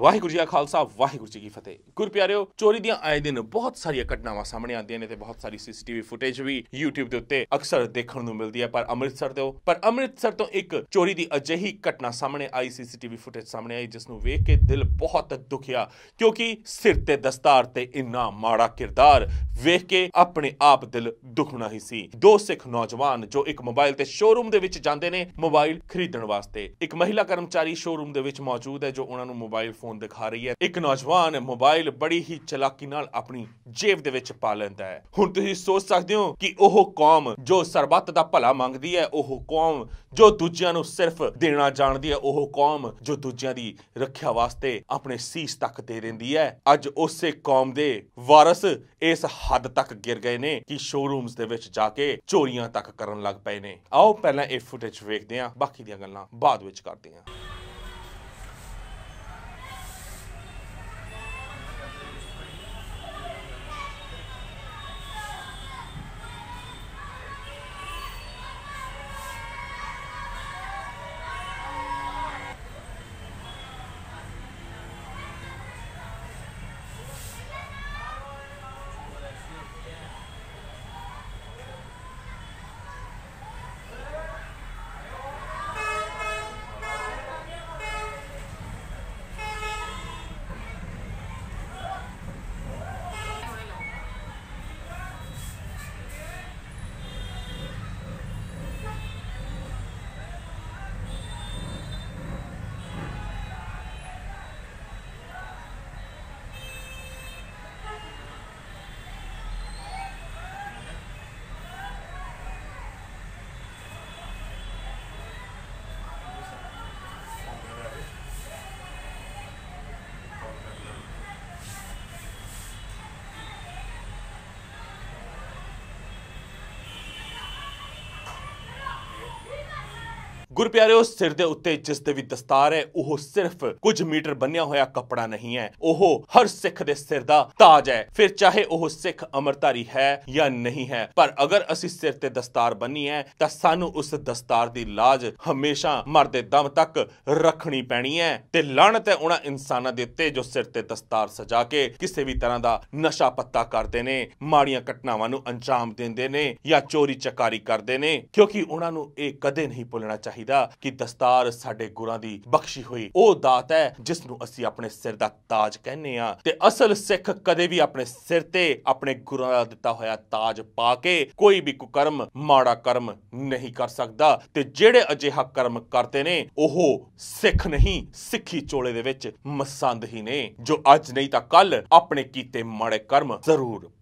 ਵਾਹਿਗੁਰੂ ਜੀ ਕਾ ਖਾਲਸਾ, ਵਾਹਿਗੁਰੂ ਜੀ ਕੀ ਫਤਿਹ। ਗੁਰਪਿਆਰਿਓ ਚੋਰੀ ਦੀਆਂ ਆਏ ਦਿਨ ਬਹੁਤ ਸਾਰੀਆਂ ਘਟਨਾਵਾਂ ਸਾਹਮਣੇ ਆਉਂਦੀਆਂ ਨੇ ਤੇ ਬਹੁਤ ਸਾਰੀ ਸੀਸੀਟੀਵੀ ਫੁਟੇਜ ਵੀ YouTube ਦੇ ਉੱਤੇ ਅਕਸਰ ਦੇਖਣ ਨੂੰ ਮਿਲਦੀ ਹੈ, ਪਰ ਅੰਮ੍ਰਿਤਸਰ ਤੋਂ ਪਰ ਅੰਮ੍ਰਿਤਸਰ ਤੋਂ ਇੱਕ ਚੋਰੀ ਦੀ ਅਜਿਹੀ ਘਟਨਾ ਸਾਹਮਣੇ ਆਈ ਸੀਸੀਟੀਵੀ ਫੁਟੇਜ ਸਾਹਮਣੇ ਆਈ, ਜਿਸ ਨੂੰ ਵੇਖ ਕੇ ਦਿਲ ਬਹੁਤ ਦੁਖਿਆ, ਕਿਉਂਕਿ ਸਿਰ ਤੇ ਦਸਤਾਰ ਤੇ ਇੰਨਾ ਮਾੜਾ ਕਿਰਦਾਰ ਵੇਖ ਕੇ ਆਪਣੇ ਆਪ ਦਿਲ ਦੁਖਣਾ ਹੀ ਸੀ। ਦੋ ਸਿੱਖ ਨੌਜਵਾਨ ਜੋ ਇੱਕ ਮੋਬਾਈਲ ਤੇ ਸ਼ੋਰੂਮ ਦੇ ਵਿੱਚ ਜਾਂਦੇ ਨੇ, ਮੋਬਾਈਲ ਖਰੀਦਣ ਵਾਸਤੇ। ਇੱਕ ਮਹਿਲਾ ਕਰਮਚਾਰੀ ਸ਼ੋਰੂਮ ਦੇ ਵਿੱਚ ਮੌਜੂਦ ਹੈ, ਜੋ ਉਹਨਾਂ ਨੂੰ ਮੋਬਾਈਲ ਫੋਨ ਦਿਖਾ ਰਹੀ ਹੈ। ਇੱਕ ਨੌਜਵਾਨ ਮੋਬਾਈਲ ਬੜੀ ਹੀ ਚਲਾਕੀ ਨਾਲ ਆਪਣੀ ਜੇਬ ਦੇ ਵਿੱਚ ਪਾ ਲੈਂਦਾ ਹੈ। ਹੁਣ ਤੁਸੀਂ ਸੋਚ ਸਕਦੇ ਹੋ ਕਿ ਉਹ ਕੌਮ ਜੋ ਸਰਬੱਤ ਦਾ ਭਲਾ ਮੰਗਦੀ ਹੈ, ਉਹ ਕੌਮ ਜੋ ਦੂਜਿਆਂ ਨੂੰ ਸਿਰਫ ਦੇਣਾ ਜਾਣਦੀ ਹੈ, ਉਹ ਕੌਮ ਜੋ ਦੂਜਿਆਂ ਦੀ ਰੱਖਿਆ ਵਾਸਤੇ ਆਪਣੇ ਸੀਸ ਤੱਕ ਦੇ ਦਿੰਦੀ ਹੈ। ਅੱਜ ਉਸੇ ਕੌਮ ਦੇ ਵਾਰਸ ਇਸ ਹੱਦ ਤੱਕ ਗਿਰ ਗਏ ਨੇ ਕਿ ਸ਼ੋਰੂਮਸ ਦੇ ਵਿੱਚ ਜਾ ਕੇ ਚੋਰੀਆਂ ਤੱਕ ਕਰਨ ਲੱਗ ਪਏ ਨੇ। ਆਓ ਪਹਿਲਾਂ ਇਹ ਫੁਟੇਜ ਵੇਖਦੇ ਹਾਂ। ਬਾਕੀ ਦੀਆਂ ਗੱਲਾਂ ਬਾਅਦ ਵਿੱਚ ਕਰਦੇ ਹਾਂ। ਗੁਰਪਿਆਰਿਓ ਸਿਰ ਦੇ ਉੱਤੇ ਜਿਸ ਦੇ ਵੀ ਦਸਤਾਰ ਹੈ, ਉਹ ਸਿਰਫ ਕੁਝ ਮੀਟਰ ਬੰਨਿਆ ਹੋਇਆ ਕੱਪੜਾ ਨਹੀਂ ਹੈ। ਉਹ ਹਰ ਸਿੱਖ ਦੇ ਸਿਰ ਦਾ ਤਾਜ ਹੈ। ਫਿਰ ਚਾਹੇ ਉਹ ਸਿੱਖ ਅਮਰਤਾਰੀ ਹੈ ਜਾਂ ਨਹੀਂ ਹੈ, ਪਰ ਅਗਰ ਅਸੀਂ ਸਿਰ ਤੇ ਦਸਤਾਰ ਬੰਨੀ ਹੈ, ਤਾਂ ਸਾਨੂੰ ਉਸ ਦਸਤਾਰ ਦੀ ਲਾਜ ਹਮੇਸ਼ਾ ਮਰਦੇ ਦਮ ਤੱਕ ਰੱਖਣੀ ਪੈਣੀ ਹੈ। ਤੇ ਲਾਣਤ ਹੈ ਉਹਨਾਂ ਇਨਸਾਨਾਂ ਦੇ ਉੱਤੇ ਜੋ ਸਿਰ ਤੇ ਦਸਤਾਰ ਸਜਾ ਕੇ ਕਿਸੇ ਵੀ ਤਰ੍ਹਾਂ ਦਾ ਨਸ਼ਾ ਪੱਤਾ ਕਰਦੇ ਨੇ, ਮਾੜੀਆਂ ਘਟਨਾਵਾਂ ਨੂੰ ਅੰਜਾਮ ਦਿੰਦੇ ਨੇ ਜਾਂ ਚੋਰੀ ਚਕਾਰੀ ਕਰਦੇ ਨੇ, ਕਿਉਂਕਿ ਉਹਨਾਂ ਨੂੰ ਇਹ ਕਦੇ ਨਹੀਂ ਭੁੱਲਣਾ ਚਾਹੀਦਾ। ਚਾਹੀਦਾ ਕਿ ਦਸਤਾਰ ਸਾਡੇ ਗੁਰਾਂ ਦੀ ਬਖਸ਼ੀ ਹੋਈ। ਉਹ ਦਾਤ ਹੈ ਜਿਸ ਨੂੰ ਅਸੀਂ ਆਪਣੇ ਸਿਰ ਦਾ ਤਾਜ ਕਹਿੰਦੇ ਆ ਤੇ ਅਸਲ ਸਿੱਖ ਕਦੇ ਵੀ ਆਪਣੇ ਸਿਰ ਤੇ ਆਪਣੇ ਗੁਰਾਂ ਦਾ ਦਿੱਤਾ ਹੋਇਆ ਤਾਜ ਪਾ ਕੇ ਕੋਈ ਵੀ ਕੁਕਰਮ, ਮਾੜਾ ਕਰਮ ਨਹੀਂ ਕਰ ਸਕਦਾ ਤੇ ਜਿਹੜੇ ਅਜਿਹਾ ਕਰਮ ਕਰਦੇ ਨੇ, ਉਹ ਸਿੱਖ ਨਹੀਂ, ਸਿੱਖੀ ਚੋਲੇ ਦੇ ਵਿੱਚ ਮਸੰਦ ਹੀ ਨੇ, ਜੋ ਅੱਜ ਨਹੀਂ ਤਾਂ ਕੱਲ ਆਪਣੇ ਕੀਤੇ ਮਾੜੇ ਕਰਮ ਜ਼ਰੂਰ